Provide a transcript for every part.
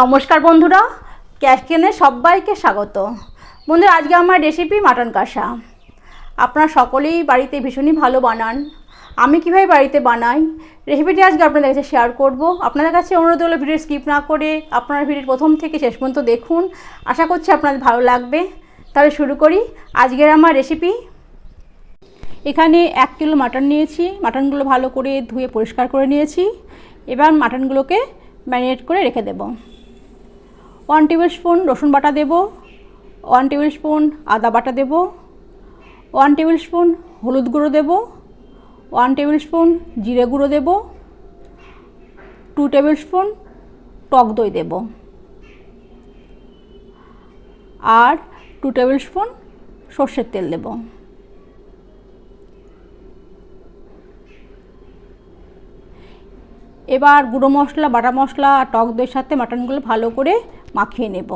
নমস্কার বন্ধুরা ক্যাশ কিনে সবাইকে স্বাগত। বন্ধুরা, আজকে আমার রেসিপি মাটন কষা। আপনারা সকলেই বাড়িতে ভীষণই ভালো বানান। আমি কীভাবে বাড়িতে বানাই রেসিপিটি আজকে আপনাদের কাছে শেয়ার করব। আপনাদের কাছে অনুরোধ হলো ভিডিও স্কিপ না করে আপনারা ভিডিওর প্রথম থেকে শেষ পর্যন্ত দেখুন। আশা করছি আপনাদের ভালো লাগবে। তাহলে শুরু করি। আজকের আমার রেসিপি এখানে এক কিলো মাটন নিয়েছি। মাটনগুলো ভালো করে ধুয়ে পরিষ্কার করে নিয়েছি। এবার মাটনগুলোকে ম্যারিনেট করে রেখে দেবো। ওয়ান টেবিল স্পুন রসুন বাটা দেব, ওয়ান টেবিল স্পুন আদা বাটা দেব, ওয়ান টেবিল স্পুন হলুদ গুঁড়ো দেব, ওয়ান টেবিল স্পুন জিরে গুঁড়ো দেব, টু টেবিল স্পুন টক দই দেব। আর টু টেবিল স্পুন সর্ষের তেল দেব। এবার গুঁড়ো মশলা, বাটা মশলা আর টক দইয়ের সাথে মাটনগুলো ভালো করে মাখিয়ে নেব।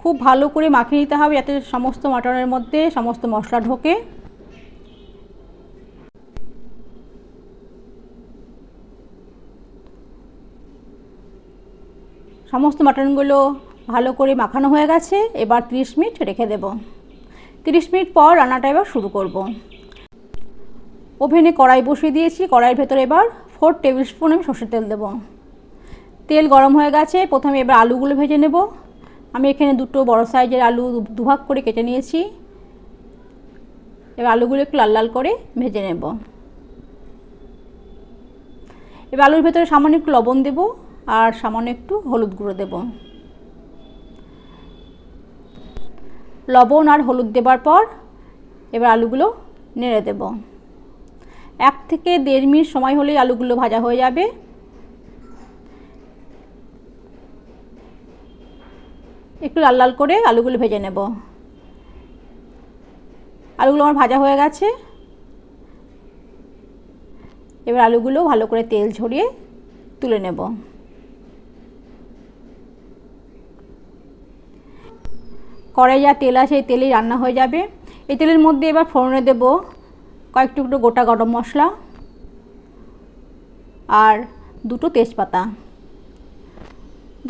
খুব ভালো করে মাখিয়ে নিতে হবে যাতে সমস্ত মাটনের মধ্যে সমস্ত মশলা ঢোকে। সমস্ত মাটনগুলো ভালো করে মাখানো হয়ে গেছে, এবার 30 মিনিট রেখে দেব। 30 মিনিট পর রান্নাটা এবার শুরু করব। ওভেনে কড়াই বসিয়ে দিয়েছি, কড়াইয়ের ভেতরে এবার ফোর টেবিল স্পুন আমি সর্ষের তেল দেবো। তেল গরম হয়ে গেছে, প্রথমে এবার আলুগুলো ভেজে নেব। আমি এখানে দুটো বড় সাইজের আলু দুভাগ করে কেটে নিয়েছি। এবার আলুগুলো একটু লাল লাল করে ভেজে নেব। এবার আলুর ভেতরে সামান্য একটু লবণ দেব আর সামান্য একটু হলুদ গুঁড়ো দেব। লবণ আর হলুদ দেবার পর এবার আলুগুলো নেড়ে দেব। এক থেকে দেড় মিনিট সময় হলেই আলুগুলো ভাজা হয়ে যাবে। একটু লাল লাল করে আলুগুলো ভেজে নেব। আলুগুলো আমার ভাজা হয়ে গেছে। এবার আলুগুলো ভালো করে তেল ঝরিয়ে তুলে নেব। কড়াই যা তেল আছে, এই তেলেই রান্না হয়ে যাবে। এই তেলের মধ্যে এবার ফোড়নে দেব কয়েক টুকরো গোটা গরম মশলা আর দুটো তেজপাতা।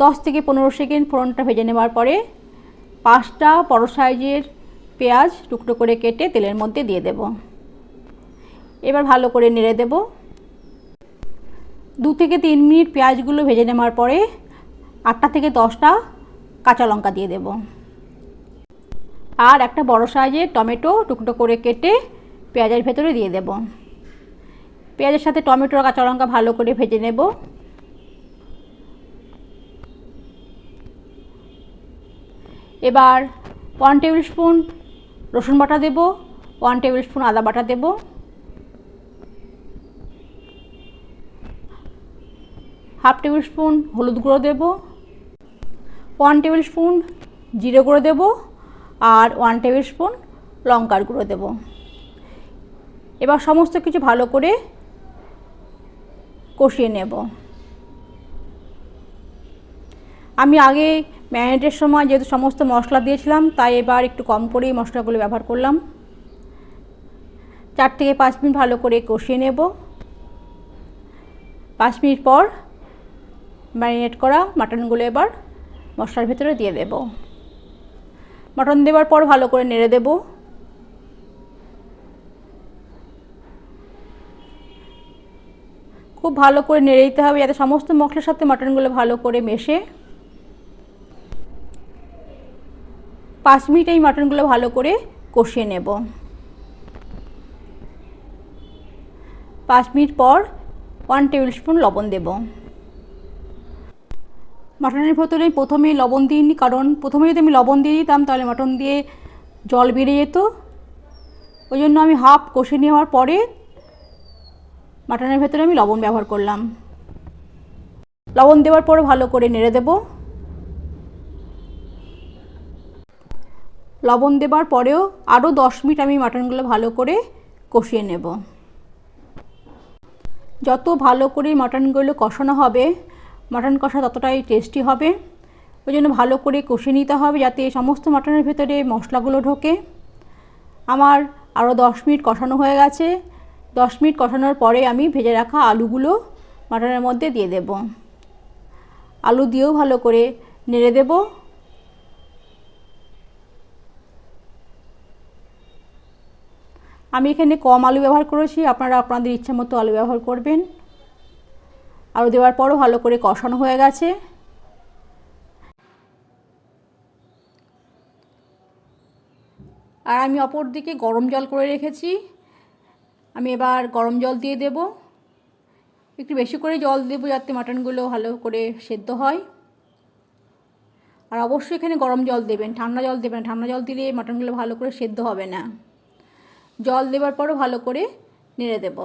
দশ থেকে পনেরো সেকেন্ড ফোড়নটা ভেজে নেওয়ার পরে পাঁচটা বড় সাইজের পেঁয়াজ টুকরো করে কেটে তেলের মধ্যে দিয়ে দেব। এবার ভালো করে নেড়ে দেব। দু থেকে তিন মিনিট পেঁয়াজগুলো ভেজে নেওয়ার পরে আটটা থেকে দশটা কাঁচা লঙ্কা দিয়ে দেব। আর একটা বড় সাইজের টমেটো টুকরো করে কেটে পেঁয়াজের ভেতরে দিয়ে দেব। পেঁয়াজের সাথে টমেটো কাঁচা লঙ্কা ভালো করে ভেজে নেব। এবার ওয়ান টেবিল স্পুন রসুন বাটা দেব ওয়ান টেবিল স্পুন আদা বাটা দেব। হাফ টেবিল স্পুন হলুদ গুঁড়ো দেব। ওয়ান টেবিল স্পুন জিরে গুঁড়ো দেব আর ওয়ান টেবিল স্পুন লঙ্কার গুঁড়ো দেব। এবার সমস্ত কিছু ভালো করে কষিয়ে নেব। আমি আগে ম্যারিনেটের সময় যেহেতু সমস্ত মশলা দিয়েছিলাম, তাই এবার একটু কম করেই মশলাগুলো ব্যবহার করলাম। চার থেকে পাঁচ মিনিট ভালো করে কষিয়ে নেব। পাঁচ মিনিট পর ম্যারিনেট করা মাটনগুলো এবার মশলার ভেতরে দিয়ে দেব। মাটন দেওয়ার পর ভালো করে নেড়ে দেব। খুব ভালো করে নেড়ে দিতে হবে যাতে সমস্ত মশলার সাথে মাটনগুলো ভালো করে মেশে। পাঁচ মিনিট এই মাটনগুলো ভালো করে কষিয়ে নেব। পাঁচ মিনিট পর ওয়ান টেবিল স্পুন লবণ দেব। মাটনের ভেতরে প্রথমে লবণ দিইনি, কারণ প্রথমে যদি আমি লবণ দিয়ে দিতাম তাহলে মাটন দিয়ে জল বেড়ে যেত। ওই জন্য আমি হাফ কষে নেওয়ার পরে মাটনের ভেতরে আমি লবণ ব্যবহার করলাম। লবণ দেওয়ার পরে ভালো করে নেড়ে দেবো। লবণ দেবার পরেও আরও দশ মিনিট আমি মাটনগুলো ভালো করে কষিয়ে নেব। যত ভালো করে মাটনগুলো কষানো হবে, মাটন কষা ততটাই টেস্টি হবে। ওই জন্য ভালো করে কষিয়ে নিতে হবে যাতে সমস্ত মাটনের ভেতরে মশলাগুলো ঢোকে। আমার আরও দশ মিনিট কষানো হয়ে গেছে। দশ মিনিট কষানোর পরে আমি ভেজে রাখা আলুগুলো মাটনের মধ্যে দিয়ে দেব। আলু দিয়েও ভালো করে নেড়ে দেব। আমি এখানে কম আলু ব্যবহার করেছি, আপনারা আপনাদের ইচ্ছা মতো আলু ব্যবহার করবেন। আলু দেওয়ার পরও ভালো করে কষানো হয়ে গেছে। আর আমি অপর দিকে গরম জল করে রেখেছি। আমি এবার গরম জল দিয়ে দেব। একটু বেশি করে জল দেবো যাতে মাটনগুলো ভালো করে সেদ্ধ হয়। আর অবশ্যই এখানে গরম জল দেবেন, ঠান্ডা জল দেবেন ঠান্ডা জল দিলে মাটনগুলো ভালো করে সেদ্ধ হবে না। জল দেওয়ার পরও ভালো করে নেড়ে দেব।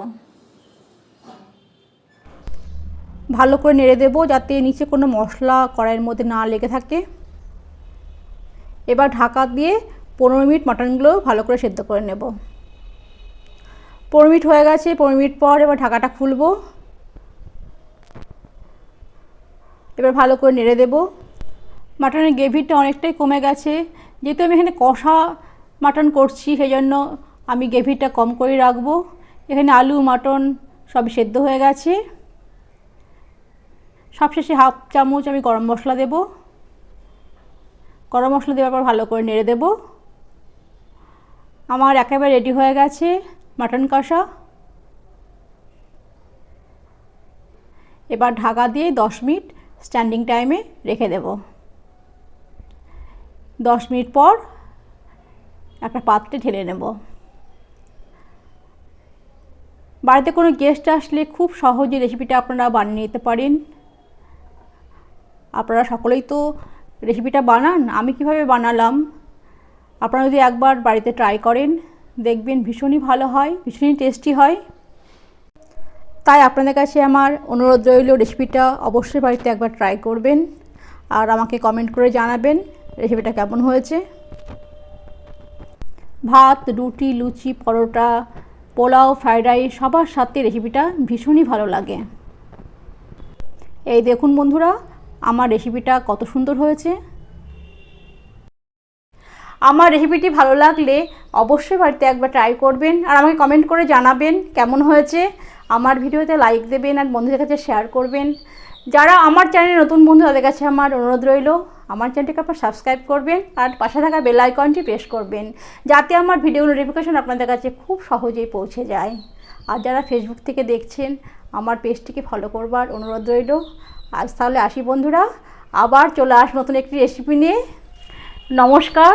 ভালো করে নেড়ে দেবো যাতে নিচে কোনো মশলা কড়াইয়ের মধ্যে না লেগে থাকে। এবার ঢাকা দিয়ে পনেরো মিনিট মাটনগুলো ভালো করে সেদ্ধ করে নেব। পনেরো মিনিট হয়ে গেছে পনেরো মিনিট পর এবার ঢাকাটা খুলবো। এবার ভালো করে নেড়ে দেব। মাটনের গ্রেভিটা অনেকটাই কমে গেছে। যেহেতু আমি এখানে কষা মাটন করছি সেই জন্য আমি গ্রেভিটা কম করে রাখব। এখানে আলু, মাটন সব সেদ্ধ হয়ে গেছে। সবশেষে হাফ চামচ আমি গরম মশলা দেব। গরম মশলা দেওয়ার পর ভালো করে নেড়ে দেব। আমার একেবারে রেডি হয়ে গেছে। মাটন কষা। এবার ঢাকা দিয়ে দশ মিনিট স্ট্যান্ডিং টাইমে রেখে দেব। দশ মিনিট পর একটা পাত্রে ঢেলে নেব। বাড়িতে কোনো গেস্ট আসলে খুব সহজে রেসিপিটা আপনারা বানিয়ে নিতে পারেন। আপনারা সকলেই তো রেসিপিটা বানান, আমি কীভাবে বানালাম? আপনারা যদি একবার বাড়িতে ট্রাই করেন দেখবেন ভীষণই ভালো হয়, ভীষণই টেস্টি হয়। তাই আপনাদের কাছে আমার অনুরোধ রইল রেসিপিটা অবশ্যই বাড়িতে একবার ট্রাই করবেন আর আমাকে কমেন্ট করে জানাবেন রেসিপিটা কেমন হয়েছে। ভাত, রুটি, লুচি, পরোটা, পোলাও ফ্রাইড রাইস সবার সাথে রেসিপিটা ভীষণই ভালো লাগে। এই দেখুন বন্ধুরা, আমার রেসিপিটা কত সুন্দর হয়েছে। আমার রেসিপিটি ভালো লাগলে অবশ্যই বাড়িতে একবার ট্রাই করবেন আর আমাকে কমেন্ট করে জানাবেন কেমন হয়েছে। আমার ভিডিওতে লাইক দেবেন আর বন্ধুদের কাছে শেয়ার করবেন। যারা আমার চ্যানেলে নতুন বন্ধু, তাদের কাছে আমার অনুরোধ রইল, আমার চ্যানেলটিকে আপনার সাবস্ক্রাইব করবেন আর পাশে থাকা বেল আইকনটি প্রেস করবেন, যাতে আমার ভিডিও নোটিফিকেশন আপনাদের কাছে খুব সহজেই পৌঁছে যায়। আর যারা ফেসবুক থেকে দেখছেন, আমার পেজটিকে ফলো করবার অনুরোধ রইল। আজ তাহলে আসি বন্ধুরা, আবার চলে আস নতুন একটি রেসিপি নিয়ে। নমস্কার।